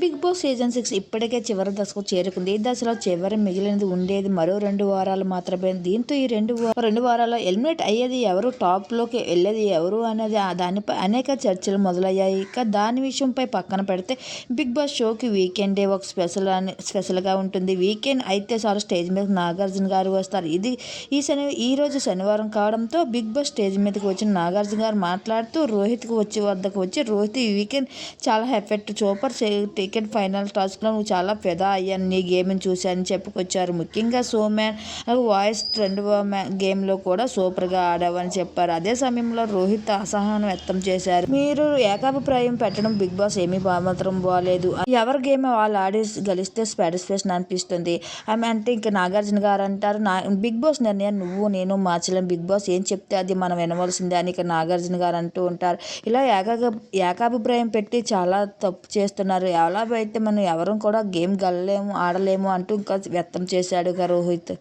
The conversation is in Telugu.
బిగ్ బాస్ సీజన్ సిక్స్ ఇప్పటికే చివరి దశకు చేరుకుంది. ఈ దశలో చివరి మిగిలినది ఉండేది మరో రెండు వారాలు మాత్రమే. దీంతో ఈ రెండు రెండు వారాల్లో ఎలిమినేట్ అయ్యేది ఎవరు? టాప్లోకి వెళ్ళేది ఎవరు అనేది ఆ దానిపై అనేక చర్చలు మొదలయ్యాయి. ఇక దాని విషయంపై పక్కన పెడితే బిగ్ బాస్ షోకి వీకెండ్ డే ఒక స్పెషల్ అని స్పెషల్గా ఉంటుంది. వీకెండ్ అయితే చాలు స్టేజ్ మీద నాగార్జున గారు వస్తారు. ఇది ఈ శని ఈ రోజు శనివారం కావడంతో బిగ్ బాస్ స్టేజ్ మీదకి వచ్చిన నాగార్జున గారు మాట్లాడుతూ రోహిత్కి వచ్చి వద్దకు వచ్చి రోహిత్ ఈ వీకెండ్ చాలా ఎఫెక్ట్ సూపర్ క్రికెట్ ఫైనల్ టాస్క్లో నువ్వు చాలా ఫెదా అయ్యాను నీ గేమ్ని చూశాను చెప్పుకొచ్చారు. ముఖ్యంగా సోమ్యాన్ వాయిస్ రెండవ మ్యా- గేమ్లో కూడా సూపర్గా ఆడావని చెప్పారు. అదే సమయంలో రోహిత్ అసహనం వ్యక్తం చేశారు. మీరు ఏకాభిప్రాయం పెట్టడం బిగ్ బాస్ ఏమీ మాత్రం బాగాలేదు ఎవరి గేమ్ వాళ్ళు ఆడి గెలిస్తే సాటిస్ఫాక్షన్ అనిపిస్తుంది. అంటే ఇంకా నాగార్జున గారు అంటారు నా బిగ్ బాస్ నిర్ణయం నువ్వు నేను మార్చలేం బిగ్ బాస్ ఏం చెప్తే అది మనం వినవలసిందే అని ఇక నాగార్జున గారు అంటూ ఉంటారు. ఇలా ఏకాగ ఏకాభిప్రాయం పెట్టి చాలా తప్పు చేస్తున్నారు. ఎలా అయితే మనం ఎవరం కూడా గేమ్ గెలలేము ఆడలేము అంటూ ఇంకా వ్యక్తం చేశాడు ఇక రోహిత్.